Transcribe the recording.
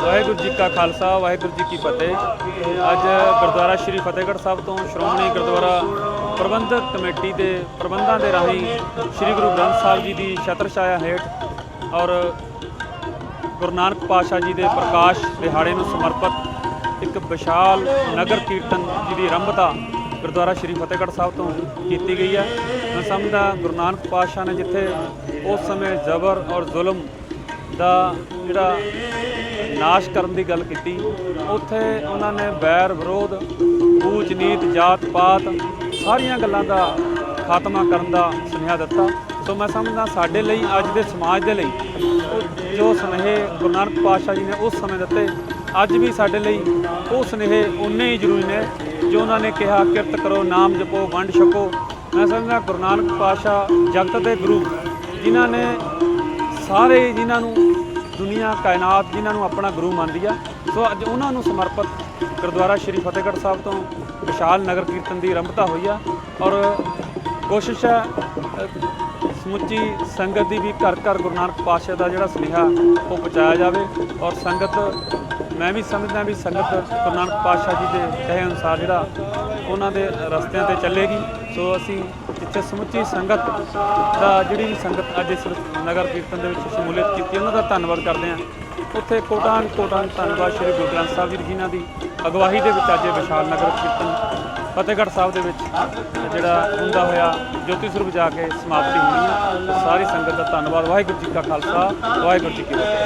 ਵਾਹਿਗੁਰੂ ਜੀ ਕਾ ਖਾਲਸਾ, ਵਾਹਿਗੁਰੂ ਜੀ ਕੀ ਫਤਿਹ। ਅੱਜ ਗੁਰਦੁਆਰਾ ਸ਼੍ਰੀ ਫਤਿਹਗੜ੍ਹ ਸਾਹਿਬ ਤੋਂ ਸ਼੍ਰੋਮਣੀ ਗੁਰਦੁਆਰਾ ਪ੍ਰਬੰਧਕ ਕਮੇਟੀ ਦੇ ਪ੍ਰਬੰਧਾਂ ਦੇ ਰਾਹੀਂ ਸ਼੍ਰੀ ਗੁਰੂ ਗ੍ਰੰਥ ਸਾਹਿਬ ਜੀ ਦੀ ਛਤਰ ਛਾਇਆ ਹੇਠ ਔਰ ਗੁਰੂ ਨਾਨਕ ਪਾਤਸ਼ਾਹ ਜੀ ਦੇ ਪ੍ਰਕਾਸ਼ ਦਿਹਾੜੇ ਨੂੰ ਸਮਰਪਿਤ ਇੱਕ ਵਿਸ਼ਾਲ ਨਗਰ ਕੀਰਤਨ ਜਿਹਦੀ ਆਰੰਭਤਾ ਗੁਰਦੁਆਰਾ ਸ਼੍ਰੀ ਫਤਿਹਗੜ੍ਹ ਸਾਹਿਬ ਤੋਂ ਕੀਤੀ ਗਈ ਹੈ। ਮੈਂ ਸਮਝਦਾ ਗੁਰੂ ਨਾਨਕ ਪਾਤਸ਼ਾਹ ਨੇ ਜਿੱਥੇ ਉਸ ਸਮੇਂ ਜ਼ਬਰ ਔਰ ਜ਼ੁਲਮ ਦਾ ਜਿਹੜਾ ਨਾਸ਼ ਕਰਨ ਦੀ ਗੱਲ ਕੀਤੀ, ਉੱਥੇ ਉਹਨਾਂ ਨੇ ਬੈਰ ਵਿਰੋਧ ਊਚ ਨੀਤ, ਜਾਤ ਪਾਤ ਸਾਰੀਆਂ ਗੱਲਾਂ ਦਾ ਖਾਤਮਾ ਕਰਨ ਦਾ ਸੁਨੇਹਾ ਦਿੱਤਾ। ਸੋ ਮੈਂ ਸਮਝਦਾ ਸਾਡੇ ਲਈ, ਅੱਜ ਦੇ ਸਮਾਜ ਦੇ ਲਈ, ਜੋ ਸੁਨੇਹੇ ਗੁਰੂ ਨਾਨਕ ਪਾਤਸ਼ਾਹ ਜੀ ਨੇ ਉਸ ਸਮੇਂ ਦਿੱਤੇ, ਅੱਜ ਵੀ ਸਾਡੇ ਲਈ ਉਹ ਸੁਨੇਹੇ ਉਨੇ ਹੀ ਜ਼ਰੂਰੀ ਨੇ, ਜੋ ਉਹਨਾਂ ਨੇ ਕਿਹਾ, ਕਿਰਤ ਕਰੋ, ਨਾਮ ਜਪੋ, ਵੰਡ ਛਕੋ। ਮੈਂ ਸਮਝਦਾ ਗੁਰੂ ਨਾਨਕ ਪਾਤਸ਼ਾਹ ਜਗਤ ਦੇ ਗੁਰੂ, ਜਿਨ੍ਹਾਂ ਨੇ ਸਾਰੇ ਜਿਨ੍ਹਾਂ ਨੂੰ ਦੁਨੀਆ, ਕਾਇਨਾਤ ਜਿਨ੍ਹਾਂ ਨੂੰ ਆਪਣਾ ਗੁਰੂ ਮੰਨਦੀ ਆ। ਸੋ ਅੱਜ ਉਹਨਾਂ ਨੂੰ ਸਮਰਪਿਤ ਗੁਰਦੁਆਰਾ ਸ਼੍ਰੀ ਫਤਿਹਗੜ੍ਹ ਸਾਹਿਬ ਤੋਂ ਵਿਸ਼ਾਲ ਨਗਰ ਕੀਰਤਨ ਦੀ ਆਰੰਭਤਾ ਹੋਈ ਆ ਔਰ ਕੋਸ਼ਿਸ਼ ਹੈ ਸਮੁੱਚੀ ਸੰਗਤ ਦੀ ਵੀ ਘਰ ਘਰ ਗੁਰੂ ਨਾਨਕ ਪਾਤਸ਼ਾਹ ਦਾ ਜਿਹੜਾ ਸੁਨੇਹਾ ਉਹ ਪਹੁੰਚਾਇਆ ਜਾਵੇ ਔਰ ਸੰਗਤ, ਮੈਂ ਵੀ ਸਮਝਦਾ ਵੀ ਸੰਗਤ ਗੁਰੂ ਨਾਨਕ ਪਾਤਸ਼ਾਹ ਜੀ ਦੇ ਕਹੇ ਅਨੁਸਾਰ ਜਿਹੜਾ ਉਹਨਾਂ ਦੇ ਰਸਤਿਆਂ ਤੇ ਚੱਲੇਗੀ। ਸੋ ਅਸੀਂ ਇੱਥੇ ਸਮੁੱਚੀ ਸੰਗਤ ਦਾ ਜਿਹੜੀ ਸੰਗਤ ਅੱਜ ਇਸ ਨਗਰ ਕੀਰਤਨ ਦੇ ਵਿੱਚ ਸ਼ਮੂਲੀਅਤ ਕੀਤੀ, ਉਹਨਾਂ ਦਾ ਧੰਨਵਾਦ ਕਰਦੇ ਹਾਂ। ਉੱਥੇ ਕੋਟਾਂ ਕੋਟਾਂ ਧੰਨਵਾਦ ਸ਼੍ਰੀ ਗੁਰੂ ਗ੍ਰੰਥ ਸਾਹਿਬ ਜੀ ਜਿਨ੍ਹਾਂ ਦੀ ਅਗਵਾਈ ਦੇ ਵਿੱਚ ਅੱਜ ਇਹ ਵਿਸ਼ਾਲ ਨਗਰ ਕੀਰਤਨ ਫਤਿਹਗੜ੍ਹ ਸਾਹਿਬ ਦੇ ਵਿੱਚ ਜਿਹੜਾ ਹੁੰਦਾ ਹੋਇਆ ਜੋਤੀ ਸਰੂਪ ਜਾ ਕੇ ਸਮਾਪਤੀ ਹੋਣੀ ਹੈ। ਸਾਰੀ ਸੰਗਤ ਦਾ ਧੰਨਵਾਦ। ਵਾਹਿਗੁਰੂ ਜੀ ਕਾ ਖਾਲਸਾ, ਵਾਹਿਗੁਰੂ ਜੀ ਕੀ ਫਤਿਹ।